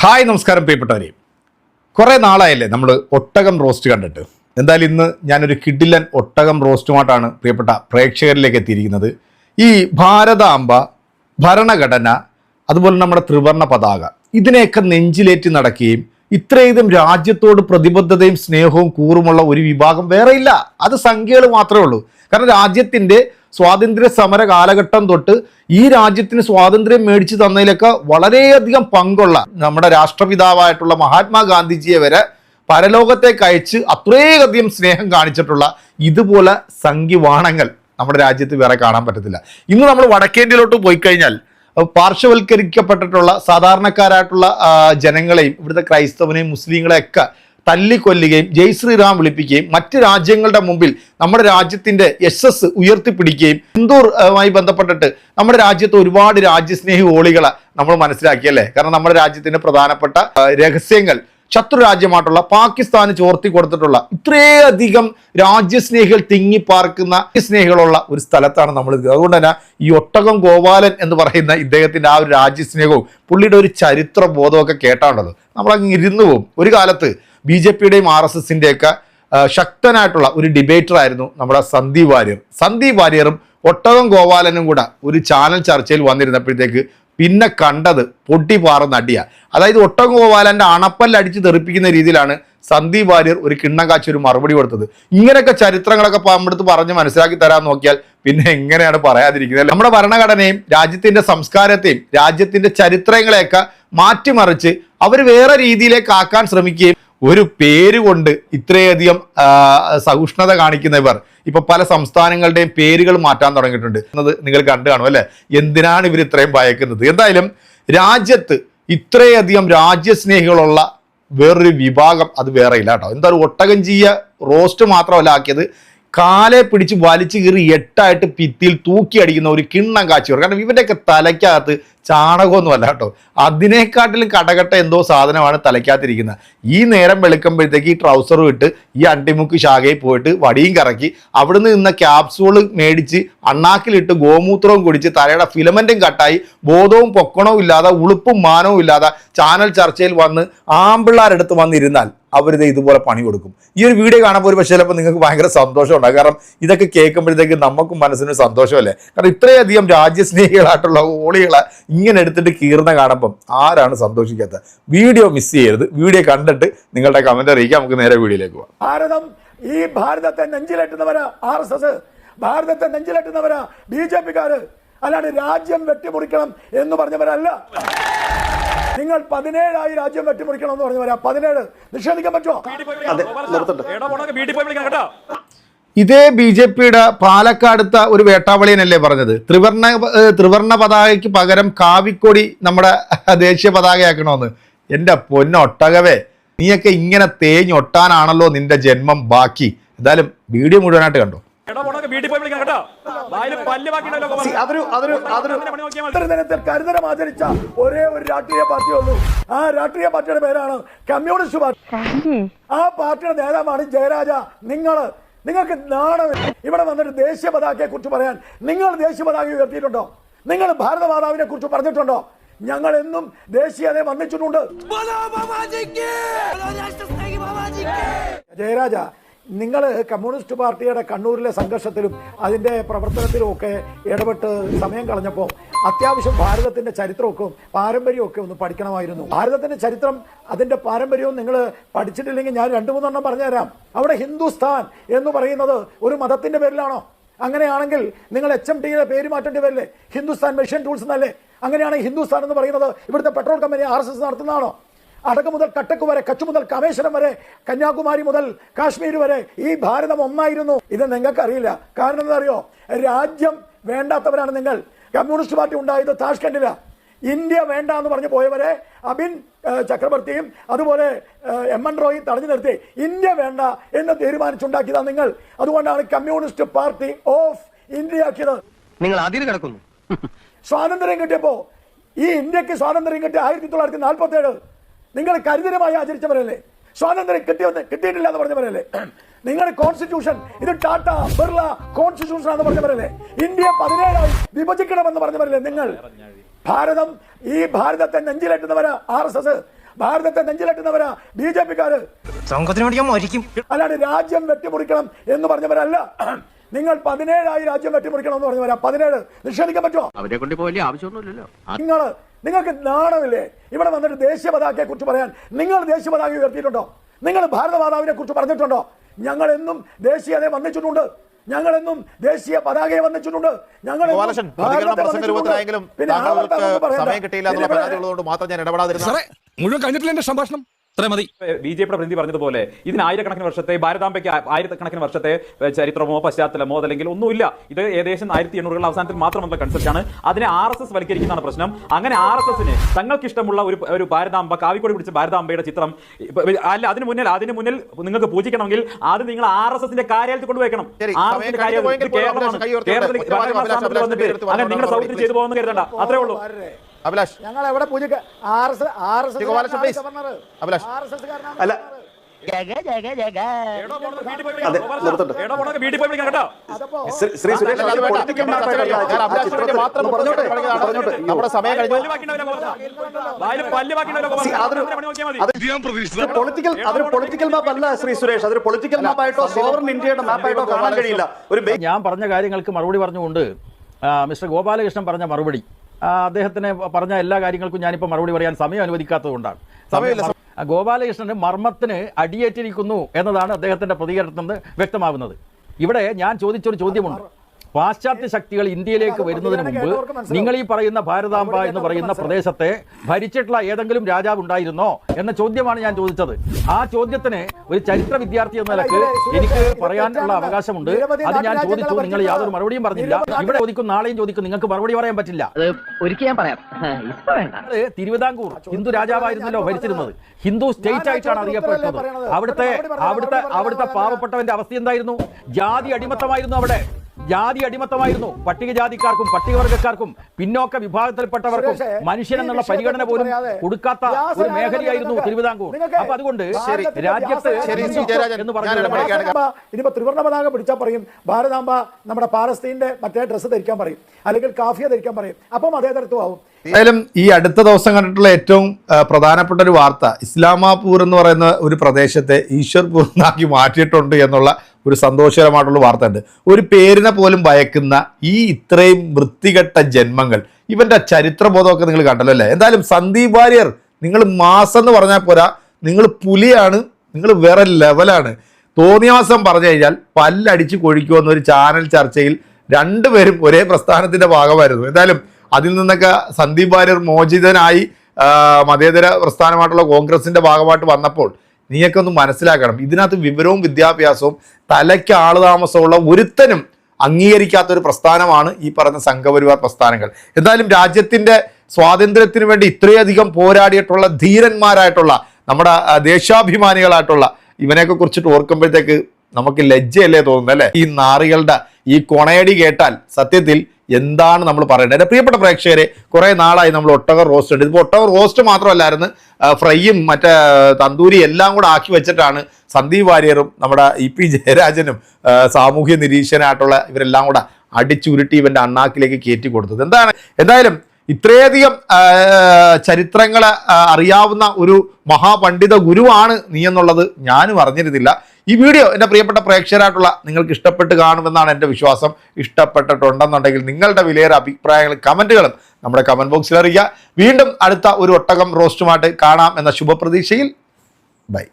Hi നമസ്കാരം പ്രിയപ്പെട്ടവരെ. കുറേ നാളായല്ലേ നമ്മൾ ഒട്ടകം റോസ്റ്റ് കണ്ടിട്ട്. എന്തായാലും ഇന്ന് ഞാനൊരു കിഡിലൻ ഒട്ടകം റോസ്റ്റുമായിട്ടാണ് പ്രിയപ്പെട്ട പ്രേക്ഷകരിലേക്ക് എത്തിയിരിക്കുന്നത്. ഈ ഭാരതാംബ ഭരണഘടന അതുപോലെ നമ്മുടെ ത്രിവർണ പതാക ഇതിനെയൊക്കെ നെഞ്ചിലേറ്റി നടക്കുകയും ഇത്രയധികം രാജ്യത്തോട് പ്രതിബദ്ധതയും സ്നേഹവും കൂറുമുള്ള ഒരു വിഭാഗം വേറെയില്ല. അത് സംഖ്യകൾ മാത്രമേ ഉള്ളൂ. കാരണം രാജ്യത്തിന്റെ സ്വാതന്ത്ര്യ സമര കാലഘട്ടം തൊട്ട് ഈ രാജ്യത്തിന് സ്വാതന്ത്ര്യം മേടിച്ചു തന്നതിലൊക്കെ വളരെയധികം പങ്കുള്ള നമ്മുടെ രാഷ്ട്രപിതാവായിട്ടുള്ള മഹാത്മാഗാന്ധിജിയെ വരെ പരലോകത്തേക്ക് അയച്ച് അത്രയധികം സ്നേഹം കാണിച്ചിട്ടുള്ള ഇതുപോലെ സംഖ്യവാണങ്ങൾ നമ്മുടെ രാജ്യത്ത് വേറെ കാണാൻ പറ്റത്തില്ല. ഇന്ന് നമ്മൾ വടക്കേന്ത്യയിലോട്ട് പോയി കഴിഞ്ഞാൽ പാർശ്വവൽക്കരിക്കപ്പെട്ടിട്ടുള്ള സാധാരണക്കാരായിട്ടുള്ള ജനങ്ങളെയും ഇവിടുത്തെ ക്രൈസ്തവനെയും മുസ്ലിങ്ങളെയൊക്കെ തല്ലിക്കൊല്ലുകയും ജയ് ശ്രീറാം വിളിപ്പിക്കുകയും മറ്റ് രാജ്യങ്ങളുടെ മുമ്പിൽ നമ്മുടെ രാജ്യത്തിന്റെ യശസ് ഉയർത്തിപ്പിടിക്കുകയും ഹിന്ദുമായി ബന്ധപ്പെട്ടിട്ട് നമ്മുടെ രാജ്യത്ത് ഒരുപാട് രാജ്യസ്നേഹി ഓളികളെ നമ്മൾ മനസ്സിലാക്കിയല്ലേ കാരണം നമ്മുടെ രാജ്യത്തിന്റെ പ്രധാനപ്പെട്ട രഹസ്യങ്ങൾ ശത്രു രാജ്യമായിട്ടുള്ള പാകിസ്ഥാന് ചോർത്തി കൊടുത്തിട്ടുള്ള ഇത്രയധികം രാജ്യസ്നേഹികൾ തിങ്ങിപ്പാർക്കുന്ന സ്നേഹികളുള്ള ഒരു സ്ഥലത്താണ് നമ്മൾ. അതുകൊണ്ട് തന്നെ ഈ ഒട്ടകം ഗോപാലൻ എന്ന് പറയുന്ന ഇദ്ദേഹത്തിന്റെ ആ ഒരു രാജ്യസ്നേഹവും പുള്ളിയുടെ ഒരു ചരിത്ര ബോധമൊക്കെ കേട്ടാണുള്ളത് നമ്മളങ്ങ് ഇരുന്നു പോകും ഒരു കാലത്ത് ബി ജെ പിയുടെയും ആർ എസ് എസിന്റെയൊക്കെ ശക്തനായിട്ടുള്ള ഒരു ഡിബേറ്റർ ആയിരുന്നു നമ്മുടെ സന്ദീപ് വാര്യർ. സന്ദീപ് വാര്യറും ഒട്ടകം ഗോപാലനും കൂടെ ഒരു ചാനൽ ചർച്ചയിൽ വന്നിരുന്നപ്പോഴത്തേക്ക് പിന്നെ കണ്ടത് പൊട്ടി പാറുന്ന അടിയ. അതായത് ഒട്ടകം ഗോപാലന്റെ അണപ്പല്ലടിച്ച് തെറിപ്പിക്കുന്ന രീതിയിലാണ് സന്ദീപ് വാര്യർ ഒരു കിണ്ണം കാച്ചി ഒരു മറുപടി കൊടുത്തത്. ഇങ്ങനെയൊക്കെ ചരിത്രങ്ങളൊക്കെ പാമ്പെടുത്ത് പറഞ്ഞ് മനസ്സിലാക്കി തരാൻ നോക്കിയാൽ പിന്നെ എങ്ങനെയാണ് പറയാതിരിക്കുന്നത് നമ്മുടെ ഭരണഘടനയും രാജ്യത്തിന്റെ സംസ്കാരത്തെയും രാജ്യത്തിന്റെ ചരിത്രങ്ങളെയൊക്കെ മാറ്റിമറിച്ച് അവർ വേറെ രീതിയിലേക്ക് ആക്കാൻ ശ്രമിക്കുകയും ഒരു പേര് കൊണ്ട് ഇത്രയധികം സഹിഷ്ണുത കാണിക്കുന്ന ഇവർ. ഇപ്പൊ പല സംസ്ഥാനങ്ങളുടെയും പേരുകൾ മാറ്റാൻ തുടങ്ങിയിട്ടുണ്ട്. എന്നത് നിങ്ങൾ കണ്ടു കാണും അല്ലെ? എന്തിനാണ് ഇവർ ഇത്രയും ഭയക്കുന്നത്? എന്തായാലും രാജ്യത്ത് ഇത്രയധികം രാജ്യസ്നേഹികളുള്ള വേറൊരു വിഭാഗം അത് വേറെ ഇല്ല കേട്ടോ. എന്തായാലും ഒട്ടകഞ്ചിയ റോസ്റ്റ് മാത്രമല്ല ആക്കിയത്? കാലെ പിടിച്ച് വലിച്ചു കീറി എട്ടായിട്ട് ഭിത്തിയിൽ തൂക്കി അടിക്കുന്ന ഒരു കിണ്ണം കാച്ചിവർ കാരണം ഇവന്റെയൊക്കെ തലയ്ക്കകത്ത് ചാണകമൊന്നും അല്ല കേട്ടോ. അതിനേക്കാട്ടിലും കടകട്ട എന്തോ സാധനമാണ് തലയ്ക്കകത്തിരിക്കുന്നത്. ഈ നേരം വെളുക്കുമ്പോഴത്തേക്ക് ഈ ട്രൗസറും ഇട്ട് ഈ അണ്ടിമുക്ക് ശാഖയിൽ പോയിട്ട് വടിയും കറക്കി അവിടുന്ന് നിന്ന ക്യാപ്സൂൾ മേടിച്ച് അണ്ണാക്കിലിട്ട് ഗോമൂത്രവും കുടിച്ച് തലയുടെ ഫിലമെന്റും കട്ടായി ബോധവും പൊക്കണവും ഇല്ലാതെ ഉളുപ്പും മാനവും ഇല്ലാതെ ചാനൽ ചർച്ചയിൽ വന്ന് ആമ്പിള്ളാരെടുത്ത് വന്നിരുന്നാൽ അവരിത് ഇതുപോലെ പണി കൊടുക്കും. ഈ ഒരു വീഡിയോ കാണുമ്പോൾ ഒരു പക്ഷേ ചിലപ്പോൾ നിങ്ങൾക്ക് ഭയങ്കര സന്തോഷം ഉണ്ടാകും. കാരണം ഇതൊക്കെ കേൾക്കുമ്പോഴത്തേക്ക് നമുക്കും മനസ്സിന് സന്തോഷമല്ലേ? കാരണം ഇത്രയധികം രാജ്യസ്നേഹികളായിട്ടുള്ള ഓളികളെ ഇങ്ങനെ എടുത്തിട്ട് കീർന്ന കാണുമ്പം ആരാണ് സന്തോഷിക്കാത്തത്? വീഡിയോ മിസ് ചെയ്യരുത്. വീഡിയോ കണ്ടിട്ട് നിങ്ങളുടെ കമന്റ് അറിയിക്കാം. നമുക്ക് നേരെ വീഡിയോയിലേക്ക് പോകാം ഭാരതം ഈ ഭാരതത്തെ നെഞ്ചിലെട്ടുന്നവരാ ആർ എസ് എസ് ഭാരതത്തെ നെഞ്ചിലെട്ടുന്നവരാ ബി ജെ പിക്കാര് അല്ലാണ്ട് രാജ്യം വെട്ടിമുറിക്കണം എന്ന് പറഞ്ഞവരല്ല. നിങ്ങൾ പതിനേഴായി രാജ്യം വെട്ടിമുറിക്കണം എന്ന് പറഞ്ഞു വരാം. പതിനേഴ്. നിഷേധിക്കാൻ പറ്റുമോ? ഇതേ ബി ജെ പിയുടെ പാലക്കാടുത്ത ഒരു വേട്ടാവളിയനല്ലേ പറഞ്ഞത്? ത്രിവർണ ത്രിവർണ പതാകയ്ക്ക് പകരം കാവിക്കൊടി നമ്മുടെ ദേശീയ പതാകയാക്കണമെന്ന് എന്റെ പൊന്നൊട്ടകവേ നീയൊക്കെ ഇങ്ങനെ തേഞ്ഞൊട്ടാനാണല്ലോ നിന്റെ ജന്മം ബാക്കി. എന്തായാലും വീഡിയോ മുഴുവനായിട്ട് കണ്ടോ? കരുതരം ആചരിച്ച ഒരേ ഒരു രാഷ്ട്രീയ പാർട്ടിയേ ഉള്ളൂ. ആ രാഷ്ട്രീയ പാർട്ടിയുടെ പേരാണ് കമ്മ്യൂണിസ്റ്റ് പാർട്ടി. ആ പാർട്ടിയുടെ നേതാവാണ് ജയരാജ. നിങ്ങൾ നിങ്ങൾക്ക് നാണം ഇവിടെ വന്നിട്ട് ദേശീയ പതാകയെ കുറിച്ച് പറയാൻ നിങ്ങൾ ദേശീയ പതാക ഉയർത്തിയിട്ടുണ്ടോ? നിങ്ങൾ ഭാരതമാതാവിനെ കുറിച്ച് പറഞ്ഞിട്ടുണ്ടോ? ഞങ്ങൾ എന്നും ദേശീയതയെ വന്നിച്ചിട്ടുണ്ട് ജയരാജ നിങ്ങൾ കമ്മ്യൂണിസ്റ്റ് പാർട്ടിയുടെ കണ്ണൂരിലെ സംഘർഷത്തിലും അതിന്റെ പ്രവർത്തനത്തിലും ഒക്കെ ഇടപെട്ട് സമയം കളഞ്ഞപ്പോൾ അത്യാവശ്യം ഭാരതത്തിന്റെ ചരിത്രമൊക്കെ പാരമ്പര്യമൊക്കെ ഒന്ന് പഠിക്കണമായിരുന്നു. ഭാരതത്തിന്റെ ചരിത്രം അതിന്റെ പാരമ്പര്യവും നിങ്ങൾ പഠിച്ചിട്ടില്ലെങ്കിൽ ഞാൻ രണ്ടു മൂന്നെണ്ണം പറഞ്ഞുതരാം. അവിടെ ഹിന്ദുസ്ഥാൻ എന്ന് പറയുന്നത് ഒരു മതത്തിന്റെ പേരിലാണോ? അങ്ങനെയാണെങ്കിൽ നിങ്ങൾ എച്ച് എം ടിയുടെ പേര് മാറ്റേണ്ടി വരില്ലേ? ഹിന്ദുസ്ഥാൻ മെഷീൻ ടൂൾസ് എന്നല്ലേ? അങ്ങനെയാണെങ്കിൽ ഹിന്ദുസ്ഥാൻ എന്ന് പറയുന്നത് ഇവിടുത്തെ petrol company R S S നടത്തുന്നതാണോ? അടക്ക മുതൽ കട്ടക്ക് വരെ കച്ചു മുതൽ കാമേശ്വരം വരെ കന്യാകുമാരി മുതൽ കാശ്മീർ വരെ ഈ ഭാരതം ഒന്നായിരുന്നു. ഇത് നിങ്ങൾക്ക് അറിയില്ല കാരണം എന്താ അറിയോ? രാജ്യം വേണ്ടാത്തവരാണ് നിങ്ങൾ. കമ്മ്യൂണിസ്റ്റ് പാർട്ടി ഉണ്ടായത് താഷ്കണ്ടില്ല ഇന്ത്യ വേണ്ട എന്ന് പറഞ്ഞു പോയവരെ അബിൻ ചക്രവർത്തിയും അതുപോലെ എം എൻ റോയും തടഞ്ഞു നിർത്തി. ഇന്ത്യ വേണ്ട എന്ന് തീരുമാനിച്ചുണ്ടാക്കിയതാണ് നിങ്ങൾ. അതുകൊണ്ടാണ് കമ്മ്യൂണിസ്റ്റ് പാർട്ടി ഓഫ് ഇന്ത്യ ആക്കിയത്. നിങ്ങൾ അതിര് കിടക്കുന്നു. സ്വാതന്ത്ര്യം കിട്ടിയപ്പോ ഈ ഇന്ത്യയ്ക്ക് സ്വാതന്ത്ര്യം കിട്ടിയ ആയിരത്തി തൊള്ളായിരത്തി നാൽപ്പത്തി ഏഴ് നിങ്ങൾ കരുതരമായി ആചരിച്ചവരല്ലേ? സ്വാതന്ത്ര്യം കിട്ടിയെന്ന് കിട്ടിയിട്ടില്ല എന്ന് പറഞ്ഞവരല്ലേ? നിങ്ങളുടെ കോൺസ്റ്റിറ്റ്യൂഷൻ ഇത് ടാറ്റ ബിർള കോൺസ്റ്റിറ്റ്യൂഷൻ എന്ന് പറഞ്ഞവരല്ലേ? ഇന്ത്യ പതിനേഴായി വിഭജിക്കണമെന്ന് പറഞ്ഞവരല്ലേ നിങ്ങൾ? ഭാരതം ഈ ഭാരതത്തെ നെഞ്ചിലെട്ടുന്നവരാ ആർ എസ് എസ്. ഭാരതത്തെ നെഞ്ചിലെട്ടുന്നവരാ ബി ജെ പിക്കാര്. അല്ലാണ്ട് രാജ്യം വെട്ടിമുറിക്കണം എന്ന് പറഞ്ഞവരല്ല. നിങ്ങൾ പതിനേഴായി രാജ്യം വെട്ടിമുറിക്കണം എന്ന് പറഞ്ഞവരാ. പതിനേഴ്. നിഷേധിക്കാൻ പറ്റുമോ അവരെ കൊണ്ട് പോയി ആവശ്യമൊന്നുമില്ലല്ലോ. നിങ്ങൾ നിങ്ങൾക്ക് നാണമില്ലേ? ഇവിടെ വന്നിട്ട് ദേശീയ പതാകയെ കുറിച്ച് പറയാൻ. നിങ്ങൾ ദേശീയ പതാക ഉയർത്തിയിട്ടുണ്ടോ? നിങ്ങൾ ഭാരതമാതാവിനെ കുറിച്ച് പറഞ്ഞിട്ടുണ്ടോ? ഞങ്ങളെന്നും ദേശീയതയെ വന്നിച്ചിട്ടുണ്ട് ഞങ്ങളെന്നും ദേശീയ പതാകയെ വന്നിച്ചിട്ടുണ്ട് ഞങ്ങൾ. സമയം കിട്ടിയില്ല എന്നുള്ള പിന്നെ പരാതി ഉള്ളതുകൊണ്ട് മാത്രം ഞാൻ ഇടപെടാതിരുന്നു. മുഴുവൻ കഴിഞ്ഞിട്ടില്ല എന്റെ സംഭാഷണം. മതി. ബി ജെ പിയുടെ പ്രതിനിധി പറഞ്ഞതുപോലെ ഇതിന് ആയിരക്കണക്കിന് വർഷത്തെ ഭാരതാംബയ്ക്ക് ആയിരക്കണക്കിന് വർഷത്തെ ചരിത്രമോ പശ്ചാത്തലമോ അതല്ലെങ്കിൽ ഒന്നുമില്ല. ഇത് ഏകദേശം ആയിരത്തി എണ്ണൂറുകളുടെ അവസാനത്തിൽ മാത്രമുള്ള കൺസെപ്റ്റ് ആണ്. അതിനെ ആർ എസ് എസ് വൽക്കരിക്കുന്നതാണ് പ്രശ്നം. അങ്ങനെ ആർ എസ് എസിന് തങ്ങൾക്ക് ഇഷ്ടമുള്ള ഒരു ഒരു ഭാരതാംബ കാവിക്കൊടി പിടിച്ച ഭാരതാംബയുടെ ചിത്രം അല്ല അതിന് മുന്നിൽ അതിന് മുന്നിൽ നിങ്ങൾക്ക് പൂജിക്കണമെങ്കിൽ ആദ്യം നിങ്ങൾ ആർ എസ് എസിന്റെ കാര്യാലയത്തിൽ കൊണ്ടുവയ്ക്കണം. ആർ സമയം എസിന്റെ കഴിഞ്ഞു കാര്യാലയത്തിൽ പോയെങ്കിൽ പോലും കേരളമാണ് അഭിലാഷ് കൈ ഉയർത്തി കേരളത്തിൽ അങ്ങനെ നിങ്ങളുടെ സൗകര്യം ചെയ്തു പോകുന്ന കരുതണ്ട. അത്രേ ഉള്ളൂ. അഭിലാഷ്. ഞങ്ങൾ എവിടെ പൂജ R S R S Shri Gopalakrishnan, please. Abhilash. അല്ല. നമ്മുടെ സമയം കഴിഞ്ഞു. പൊളിറ്റിക്കൽ അതൊരു പൊളിറ്റിക്കൽ മാപ്പ് അല്ല ശ്രീ സുരേഷ്. അതൊരു പൊളിറ്റിക്കൽ മാപ്പായിട്ടോ സോവറിൻ ഇന്ത്യയുടെ മാപ്പായിട്ടോ കാണാൻ കഴിയില്ല. ഒരു ഞാൻ പറഞ്ഞ കാര്യങ്ങൾക്ക് മറുപടി പറഞ്ഞുകൊണ്ട് മിസ്റ്റർ ഗോപാലകൃഷ്ണൻ പറഞ്ഞ മറുപടി അദ്ദേഹത്തിന് പറഞ്ഞ എല്ലാ കാര്യങ്ങൾക്കും ഞാനിപ്പോൾ മറുപടി പറയാൻ സമയം അനുവദിക്കാത്തതുകൊണ്ടാണ് സമയമില്ല. ഗോപാലകൃഷ്ണന് മർമ്മത്തിന് അടിയേറ്റിരിക്കുന്നു എന്നതാണ് അദ്ദേഹത്തിന്റെ പ്രതികരണത്തിൽ നിന്ന് വ്യക്തമാകുന്നത് ഇവിടെ ഞാൻ ചോദിച്ചൊരു ചോദ്യമുണ്ട് പാശ്ചാത്യ ശക്തികൾ ഇന്ത്യയിലേക്ക് വരുന്നതിന് മുമ്പ് നിങ്ങൾ ഈ പറയുന്ന ഭാരതാംബ എന്ന് പറയുന്ന പ്രദേശത്തെ ഭരിച്ചിട്ടുള്ള ഏതെങ്കിലും രാജാവ് ഉണ്ടായിരുന്നോ എന്ന ചോദ്യമാണ് ഞാൻ ചോദിച്ചത്. ആ ചോദ്യത്തിന് ഒരു ചരിത്ര വിദ്യാർത്ഥി എന്ന നിലയ്ക്ക് എനിക്ക് പറയാനുള്ള അവകാശമുണ്ട്. അത് ഞാൻ ചോദിച്ചു നിങ്ങൾ യാതൊരു മറുപടിയും പറഞ്ഞില്ല. ഇവിടെ ചോദിക്കും നാളെയും ചോദിക്കും. നിങ്ങൾക്ക് മറുപടി പറയാൻ പറ്റില്ല. തിരുവിതാംകൂർ ഹിന്ദു രാജാവായിരുന്നല്ലോ ഭരിച്ചിരുന്നത്. ഹിന്ദു സ്റ്റേറ്റ് ആയിട്ടാണ് അറിയപ്പെട്ടത് അവിടുത്തെ അവിടുത്തെ അവിടുത്തെ പാവപ്പെട്ടവന്റെ അവസ്ഥ എന്തായിരുന്നു? ജാതി അടിമത്തമായിരുന്നു അവിടെ. ജാതി അടിമത്തമായിരുന്നു. പട്ടികജാതിക്കാർക്കും പട്ടികവർഗക്കാർക്കും പിന്നോക്ക വിഭാഗത്തിൽപ്പെട്ടവർക്കും മനുഷ്യനെന്നുള്ള മനുഷ്യൻ എന്നുള്ള പരിഗണന പോലും കൊടുക്കാത്ത ഒരു മേഖലയായിരുന്നു തിരുവിതാംകൂർ. അപ്പൊ അതുകൊണ്ട് രാജ്യത്ത് എന്ന് പറഞ്ഞു ഇനിയിപ്പോ ത്രിവർണ പതാക പിടിച്ചാൽ പറയും ഭാരതാംബ നമ്മുടെ പാലസ്തീന്റെ മറ്റേ ഡ്രസ്സ് ധരിക്കാൻ പറയും അല്ലെങ്കിൽ കാഫിയ ധരിക്കാൻ പറയും. അപ്പം അതേ തരത്തുമാവും എന്തായാലും ഈ അടുത്ത ദിവസം കണ്ടിട്ടുള്ള ഏറ്റവും പ്രധാനപ്പെട്ട ഒരു വാർത്ത ഇസ്ലാമാപൂർ എന്ന് പറയുന്ന ഒരു പ്രദേശത്തെ ഈശ്വർപൂർ എന്നാക്കി മാറ്റിയിട്ടുണ്ട് എന്നുള്ള ഒരു സന്തോഷകരമായിട്ടുള്ള വാർത്ത ഉണ്ട് ഒരു പേരിനെ പോലും ഭയക്കുന്ന ഈ ഇത്രയും വൃത്തികെട്ട ജന്മങ്ങൾ ഇവന്റെ ചരിത്രബോധമൊക്കെ നിങ്ങൾ കണ്ടല്ലോ അല്ലേ? എന്തായാലും സന്ദീപ് വാര്യർ നിങ്ങൾ മാസം എന്ന് പറഞ്ഞാൽ പോരാ നിങ്ങൾ പുലിയാണ് നിങ്ങൾ വേറെ ലെവലാണ്. തോന്നിയാസം പറഞ്ഞു കഴിഞ്ഞാൽ പല്ലടിച്ച് കൊഴിക്കുമെന്ന ഒരു ചാനൽ ചർച്ചയിൽ രണ്ടുപേരും ഒരേ പ്രസ്ഥാനത്തിന്റെ ഭാഗമായിരുന്നു. എന്തായാലും അതിൽ നിന്നൊക്കെ സന്ദീപ് വാര്യർ മോചിതനായി മതേതര പ്രസ്ഥാനമായിട്ടുള്ള കോൺഗ്രസിന്റെ ഭാഗമായിട്ട് വന്നപ്പോൾ നീയൊക്കെ ഒന്ന് മനസ്സിലാക്കണം. ഇതിനകത്ത് വിവരവും വിദ്യാഭ്യാസവും തലയ്ക്ക് ആളുതാമസമുള്ള ഒരുത്തനും അംഗീകരിക്കാത്ത ഒരു പ്രസ്ഥാനമാണ് ഈ പറഞ്ഞ സംഘപരിവാർ പ്രസ്ഥാനങ്ങൾ. എന്തായാലും രാജ്യത്തിന്റെ സ്വാതന്ത്ര്യത്തിന് വേണ്ടി ഇത്രയധികം പോരാടിയിട്ടുള്ള ധീരന്മാരായിട്ടുള്ള നമ്മുടെ ദേശാഭിമാനികളായിട്ടുള്ള ഇവനെയൊക്കെ കുറിച്ചിട്ട് ഓർക്കുമ്പോഴത്തേക്ക് നമുക്ക് ലജ്ജയല്ലേ തോന്നുന്നത് അല്ലേ? ഈ നാറികളുടെ ഈ കൊണയടി കേട്ടാൽ സത്യത്തിൽ എന്താണ് നമ്മൾ പറയേണ്ടത്? എന്റെ പ്രിയപ്പെട്ട പ്രേക്ഷകരെ കുറേ നാളായി നമ്മൾ ഒട്ടക റോസ്റ്റ് ഉണ്ട്. ഇതിപ്പോൾ ഒട്ടക റോസ്റ്റ് മാത്രമല്ലായിരുന്നു ഫ്രൈയും മറ്റേ തന്തൂരി എല്ലാം കൂടെ ആക്കി വെച്ചിട്ടാണ് സന്ദീപ് വാര്യറും നമ്മുടെ ഇ പി ജയരാജനും സാമൂഹ്യ നിരീക്ഷനായിട്ടുള്ള ഇവരെല്ലാം കൂടെ അടിച്ചുരുട്ടി ഇവന്റെ അണ്ണാക്കിലേക്ക് കയറ്റി കൊടുത്തത്. എന്താണ്? എന്തായാലും ഇത്രയധികം ചരിത്രങ്ങൾ അറിയാവുന്ന ഒരു മഹാപണ്ഡിത ഗുരുവാണ് നീ എന്നുള്ളത് ഞാനും അറിഞ്ഞിരുന്നില്ല. ഈ വീഡിയോ എന്റെ പ്രിയപ്പെട്ട പ്രേക്ഷകരായിട്ടുള്ള നിങ്ങൾക്ക് ഇഷ്ടപ്പെട്ട് കാണുമെന്നാണ് എന്റെ വിശ്വാസം. ഇഷ്ടപ്പെട്ടിട്ടുണ്ടെന്നുണ്ടെങ്കിൽ നിങ്ങളുടെ വിലയേറെ അഭിപ്രായങ്ങളും കമന്റുകളും നമ്മുടെ കമന്റ് ബോക്സിൽ അറിയുക വീണ്ടും അടുത്ത ഒരു ഒട്ടകം റോസ്റ്റുമായിട്ട് കാണാം എന്ന ശുഭപ്രതീക്ഷയിൽ. ബൈ.